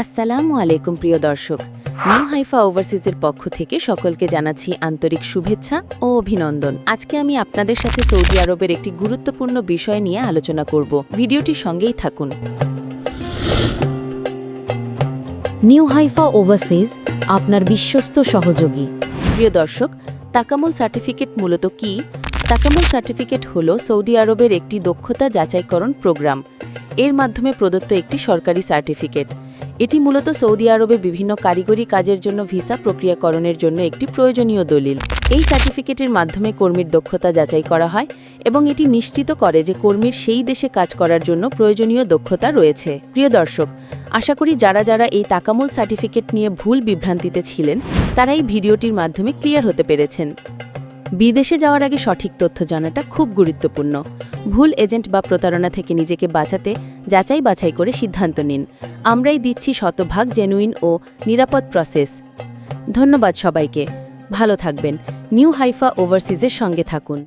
আসসালামু আলাইকুম, প্রিয় দর্শক। নিউ হাইফা ওভারসিজের পক্ষ থেকে সকলকে জানাচ্ছি আন্তরিক শুভেচ্ছা ও অভিনন্দন। আজকে আমি আপনাদের সাথে সৌদি আরবের একটি গুরুত্বপূর্ণ বিষয় নিয়ে আলোচনা করব। ভিডিওটির সঙ্গেই থাকুন। নিউ হাইফা ওভারসিজ আপনার বিশ্বস্ত সহযোগী। প্রিয় দর্শক, তাকামুল সার্টিফিকেট মূলত কি তাকামুল সার্টিফিকেট হল সৌদি আরবের একটি দক্ষতা যাচাইকরণ প্রোগ্রাম। এর মাধ্যমে প্রদত্ত একটি সরকারি সার্টিফিকেট। এটি মূলত সৌদি আরবে বিভিন্ন কারিগরি কাজের জন্য ভিসা প্রক্রিয়াকরণের জন্য একটি প্রয়োজনীয় দলিল। এই সার্টিফিকেটের মাধ্যমে কর্মীর দক্ষতা যাচাই করা হয় এবং এটি নিশ্চিত করে যে কর্মীর সেই দেশে কাজ করার জন্য প্রয়োজনীয় দক্ষতা রয়েছে। প্রিয় দর্শক, আশা করি যারা যারা এই তাকামুল সার্টিফিকেট নিয়ে ভুল বিভ্রান্তিতে ছিলেন, তারা এই ভিডিওটির মাধ্যমে ক্লিয়ার হতে পেরেছেন। বিদেশে যাওয়ার আগে সঠিক তথ্য জানাটা খুব গুরুত্বপূর্ণ। ভুল এজেন্ট বা প্রতারণা থেকে নিজেকে বাঁচাতে, যাচাই বাছাই করে সিদ্ধান্ত নিন। আমরাই দিচ্ছি শতভাগ জেনুইন ও নিরাপদ প্রসেস ধন্যবাদ সবাইকে। ভালো থাকবেন। নিউ হাইফা ওভারসিজের সঙ্গে থাকুন।